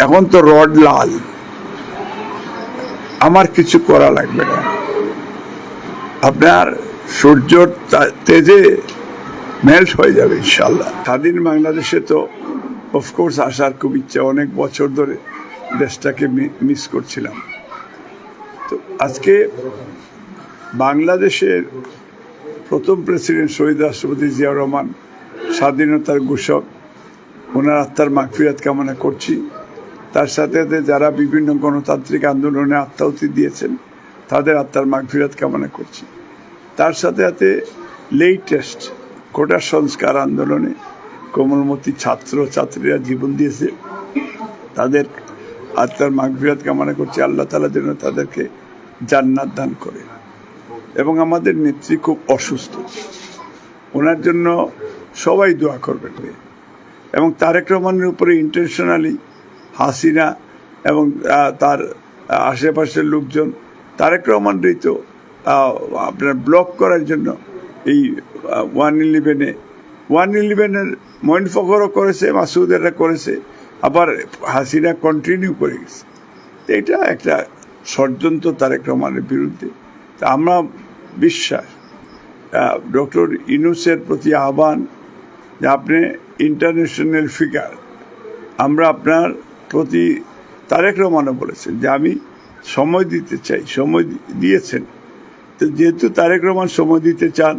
এখন তো রড লাল। আমার কিছু করা লাগবে না। আপনার সূর্যর তা- তেজে মেল্ট হয়ে যাবে ইনশাল্লাহ স্বাধীন বাংলাদেশে তো অফকোর্স আসার খুব ইচ্ছা, অনেক বছর ধরে দেশটাকে মিস করছিলাম। তো আজকে বাংলাদেশের প্রথম প্রেসিডেন্ট শহীদ রাষ্ট্রপতি জিয়াউর রহমান স্বাধীনতার ঘোষক, ওনার আত্মার মাগফিরাত কামনা করছি। তার সাথে সাথে যারা বিভিন্ন গণতান্ত্রিক আন্দোলনে আত্মাহতি দিয়েছেন, তাদের আত্মার মাগফিরাত কামনা করছি। তার সাথে সাথে লেটেস্ট কোটা সংস্কার আন্দোলনে কোমলমতি ছাত্র ছাত্রীরা জীবন দিয়েছে। তাদের আত্মার মাগফিরাত কামনা করছি, আল্লাহ তালা যেন তাদেরকে জান্নাত দান করে। এবং আমাদের নেত্রী খুব অসুস্থ। ওনার জন্য সবাই দোয়া করবেন। এবং তারেক রহমানের উপরে ইন্টেনশনালি হাসিনা এবং তার আশেপাশের লোকজন, তারেক রহমানরই তো আপনার ব্লক করার জন্য এই ওয়ান ইলেভেনে, ওয়ান ইলেভেনের মইন ফখরও করেছে মাসুদেরা করেছে, আবার হাসিনা কন্টিনিউ করে গেছে। এটা একটা ষড়যন্ত্র তারেক রহমানের বিরুদ্ধে। তা আমরা বিশ্বাস ডক্টর ইনুসের প্রতি আহ্বান যে আপনি ইন্টারন্যাশনাল ফিগার আমরা আপনার প্রতি তারেক রহমানও বলেছেন যে আমি সময় দিতে চাই, সময় দিয়েছেন। তো যেহেতু তারেক রহমান সময় দিতে চান,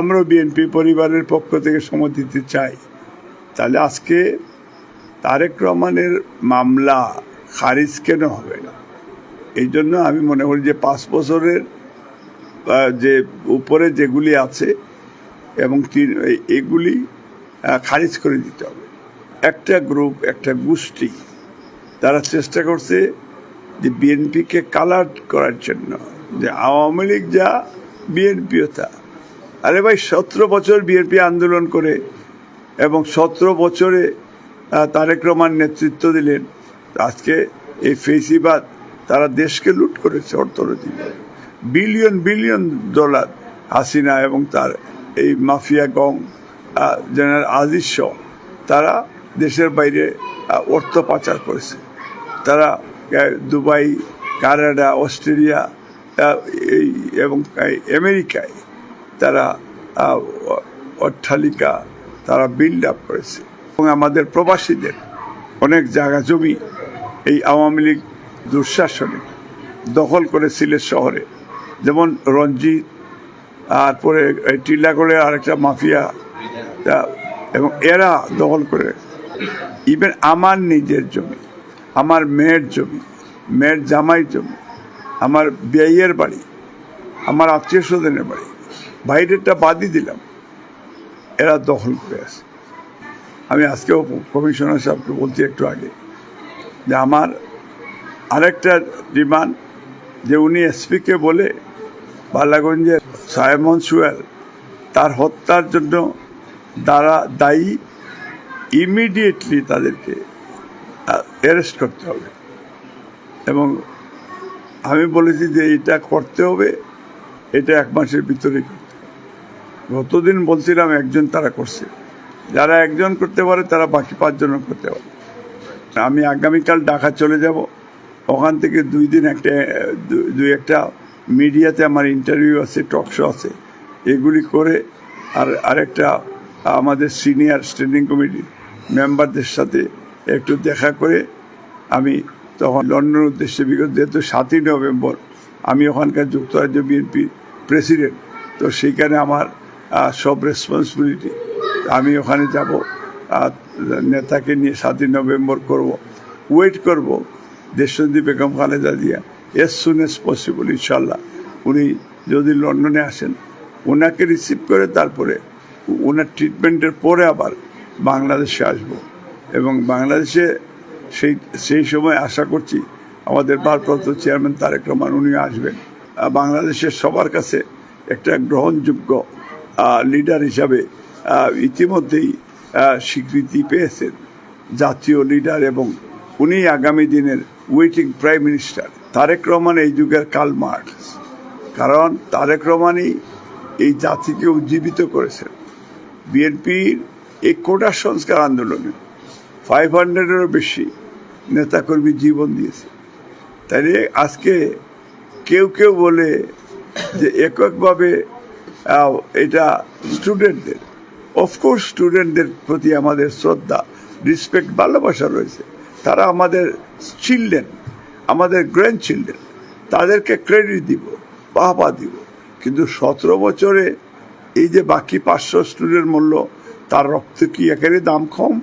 আমরাও বিএনপি পরিবারের পক্ষ থেকে সময় দিতে চাই। তাহলে আজকে তারেক রহমানের মামলা খারিজ কেন হবে না? এই জন্য আমি মনে করি যে পাঁচ বছরের যে উপরে যেগুলি আছে এবং এগুলি খারিজ করে দিতে হবে। একটা গ্রুপ একটা গোষ্ঠী, তারা চেষ্টা করছে যে বিএনপিকে কালার করার জন্য, যে আওয়ামী লীগ যা বিএনপিও তা। আরে ভাই, সতেরো বছর বিএনপি আন্দোলন করে এবং সতেরো বছরে তারেক রহমান নেতৃত্ব দিলেন, আজকে এই ফেসিবাদ তারা দেশকে লুট করেছে অর্থনৈতিকভাবে বিলিয়ন বিলিয়ন ডলার হাসিনা এবং তার এই মাফিয়া গং জেনারেল আজিজ তারা দেশের বাইরে অর্থ পাচার করেছে। তারা দুবাই, কানাডা, অস্ট্রেলিয়া এই, এবং আমেরিকায় তারা অট্টালিকা তারা বিল্ড আপ করেছে। এবং আমাদের প্রবাসীদের অনেক জায়গা জমি এই আওয়ামী লীগ দুঃশাসনে দখল করে সিলেট শহরে। যেমন রঞ্জিত, তারপরে টিলাগড়ে আরেকটা মাফিয়া এবং এরা দখল করে ইভেন আমার নিজের জমি, আমার মেয়ের জমি, মেয়ের জামাই জমি, আমার বিয়ের বাড়ি, আমার আত্মীয় স্বজনের বাড়ি, বাইরেরটা বাদই দিলাম। এরা দখল করে আছে। আমি আজকেও কমিশনার সাহেবকে বলছি একটু আগে যে আমার আরেকটা ডিমান্ড যে উনি এসপিকে বলে বালাগঞ্জের সায়মন সুয়েল তার হত্যার জন্য দ্বারা দায়ী ইমিডিয়েটলি তাদেরকে অ্যারেস্ট করতে হবে। এবং আমি বলেছি যে এটা করতে হবে, এটা এক মাসের ভিতরেই করতে গতদিন বলছিলাম একজন তারা করছে। যারা একজন করতে পারে, তারা বাকি পাঁচজনও করতে পারে। আমি আগামীকাল ঢাকা চলে যাব। ওখান থেকে দুই দিন একটা দুই একটা মিডিয়াতে আমার ইন্টারভিউ আছে টক শো আছে। এগুলি করে আর আরেকটা আমাদের সিনিয়র স্ট্যান্ডিং কমিটির মেম্বারদের সাথে একটু দেখা করে আমি তখন লন্ডনের উদ্দেশ্যে বিগত যেহেতু সাতই নভেম্বর, আমি ওখানকার যুক্তরাজ্য বিএনপি প্রেসিডেন্ট, তো সেইখানে আমার সব রেসপন্সিবিলিটি আমি ওখানে যাব নেতাকে নিয়ে সাতই নভেম্বর করব ওয়েট করব দেশবন্দি Begum Khaleda Zia as soon as possible ইনশাল্লাহ উনি যদি লন্ডনে আসেন ওনাকে রিসিভ করে তারপরে ওনার ট্রিটমেন্টের পরে আবার বাংলাদেশে আসব। এবং বাংলাদেশে সেই সেই সময় আশা করছি আমাদের ভারপ্রাপ্ত চেয়ারম্যান তারেক রহমান উনি আসবেন। বাংলাদেশের সবার কাছে একটা গ্রহণযোগ্য লিডার হিসাবে ইতিমধ্যেই স্বীকৃতি পেয়েছেন জাতীয় লিডার এবং উনি আগামী দিনের waiting prime minister Tarique Rahman এই যুগের কাল মার্কস কারণ তারেক রহমানই এই জাতিকে উজ্জীবিত করেছেন। বিএনপির এই কোটা সংস্কার আন্দোলনে ফাইভ হান্ড্রেডেরও বেশি নেতাকর্মী জীবন দিয়েছে। তাই আজকে কেউ কেউ বলে যে এককভাবে এটা স্টুডেন্টদের অফকোর্স স্টুডেন্টদের প্রতি আমাদের শ্রদ্ধা রিসপেক্ট ভালোবাসা রয়েছে। তারা আমাদের চিলড্রেন আমাদের গ্র্যান্ড চিলড্রেন তাদেরকে ক্রেডিট দিব, বাহবা দিব। কিন্তু সতেরো বছরে এই যে বাকি পাঁচশো স্টুডেন্ট মূল্য তার রক্ত কি একেবারে দাম কম?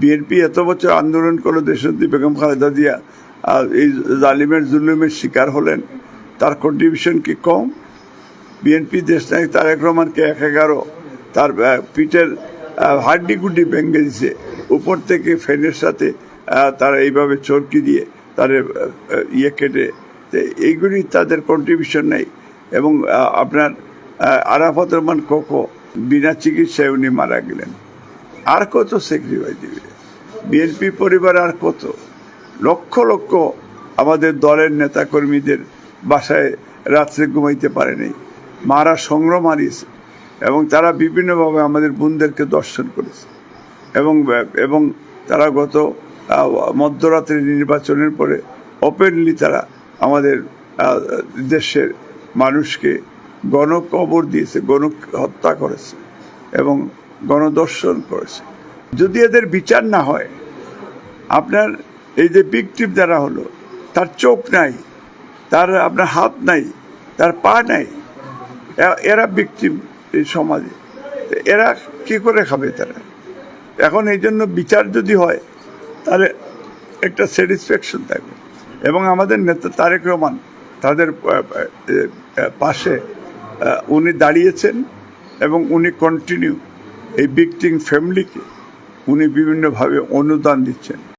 বিএনপি এত বছর আন্দোলন করল দেশনেত্রী বেগম খালেদা জিয়া এই জালিমের জুলুমের শিকার হলেন তার কন্ট্রিবিউশন কি কম? বিএনপি দেশ নায়ক তারেক রহমানকে এক এগারো তার পিঠের আহ, হাড্ডি গুড্ডি ভেঙে দিছে। উপর থেকে ফ্যানের সাথে তারা এইভাবে চরকি দিয়ে তার ইয়ে কেটে এইগুলি তাদের কন্ট্রিবিউশন নেই। এবং আপনার আরাফাত রহমান কোকো বিনা চিকিৎসায় উনি মারা গেলেন। আর কত স্যাক্রিফাইস দিবে? বিএনপি পরিবার আর কত? লক্ষ লক্ষ আমাদের দলের নেতা কর্মীদের বাসায় রাত্রে ঘুমাইতে পারেনি মারা সংগ্রাম হারিয়েছে এবং তারা বিভিন্নভাবে আমাদের বোনদেরকে দর্শন করেছে। এবং এবং তারা গত মধ্যরাত্রি নির্বাচনের পরে ওপেনলি তারা আমাদের দেশের মানুষকে গণকবর দিয়েছে গণ হত্যা করেছে এবং গণদর্শন করেছে। যদি এদের বিচার না হয়, আপনার এই যে বিক্টিম যারা হলো, তার চোখ নাই, তার আপনার হাত নাই, তার পা নাই এরা বিক্টিম এই সমাজে। এরা কি করে খাবে তারা? এখন এই জন্য বিচার যদি হয়, তাহলে একটা স্যাটিসফ্যাকশন থাকবে। এবং আমাদের নেতা তারেক রহমান, তাদের পাশে উনি দাঁড়িয়েছেন এবং উনি কন্টিনিউ এই বিক্টিং ফ্যামিলিকে উনি বিভিন্নভাবে অনুদান দিচ্ছেন।